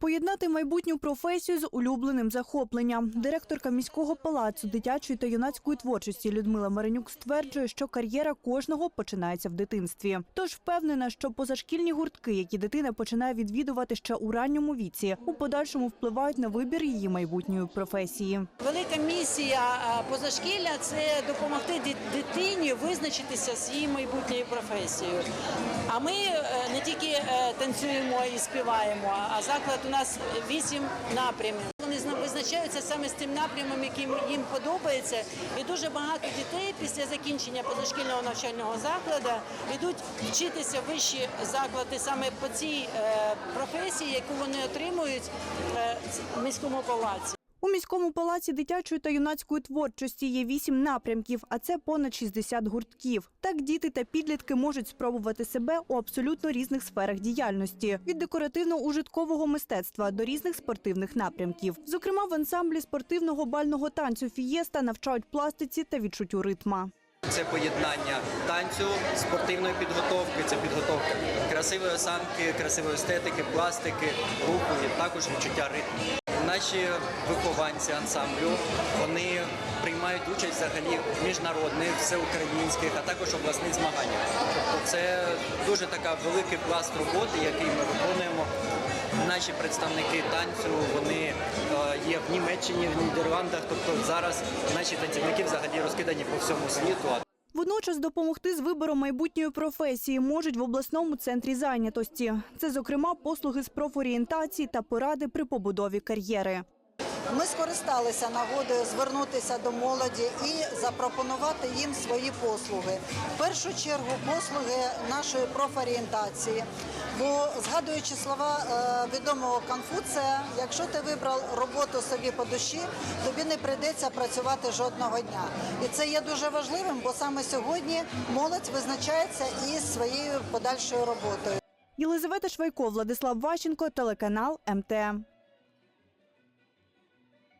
Поєднати майбутню професію з улюбленим захопленням. Директорка міського палацу дитячої та юнацької творчості Людмила Маринюк стверджує, що кар'єра кожного починається в дитинстві. Тож впевнена, що позашкільні гуртки, які дитина починає відвідувати ще у ранньому віці, у подальшому впливають на вибір її майбутньої професії. Велика місія позашкілля це допомогти дитині визначитися з її майбутньою професією. А ми е, не тільки е, танцюємо і співаємо, а заклад нас вісім напрямів. Вони визначаються саме з тим напрямом, яким їм подобається. І дуже багато дітей після закінчення позашкільного навчального закладу йдуть вчитися в вищі заклади саме по цій е, професії, яку вони отримують е, в міському палаці. У міському палаці дитячої та юнацької творчості є вісім напрямків, а це понад 60 гуртків. Так діти та підлітки можуть спробувати себе у абсолютно різних сферах діяльності від декоративно-ужиткового мистецтва до різних спортивних напрямків. Зокрема, в ансамблі спортивного бального танцю Фієста навчають пластиці та відчуттю ритма. Це поєднання танцю, спортивної підготовки, це підготовка красивої осанки, красивої естетики, пластики, руху і також відчуття ритму. Наші вихованці ансамблю вони приймають участь взагалі в міжнародних, всеукраїнських, а також обласних змаганнях. Тобто це дуже така великий пласт роботи, який ми виконуємо. Наші представники танцю вони е, є в Німеччині, в Нідерландах. Тобто зараз наші танцівники взагалі розкидані по всьому світу. Водночас допомогти з вибором майбутньої професії можуть в обласному центрі зайнятості. Це, зокрема, послуги з профорієнтації та поради при побудові кар'єри. Ми скористалися нагодою звернутися до молоді і запропонувати їм свої послуги. В першу чергу послуги нашої профорієнтації. Бо згадуючи слова е, відомого Конфуція, якщо ти вибрав роботу собі по душі, тобі не прийдеться працювати жодного дня. І це є дуже важливим, бо саме сьогодні молодь визначається із своєю подальшою роботою. Єлизавета Швайко, Владислав Ващенко, телеканал МТМ.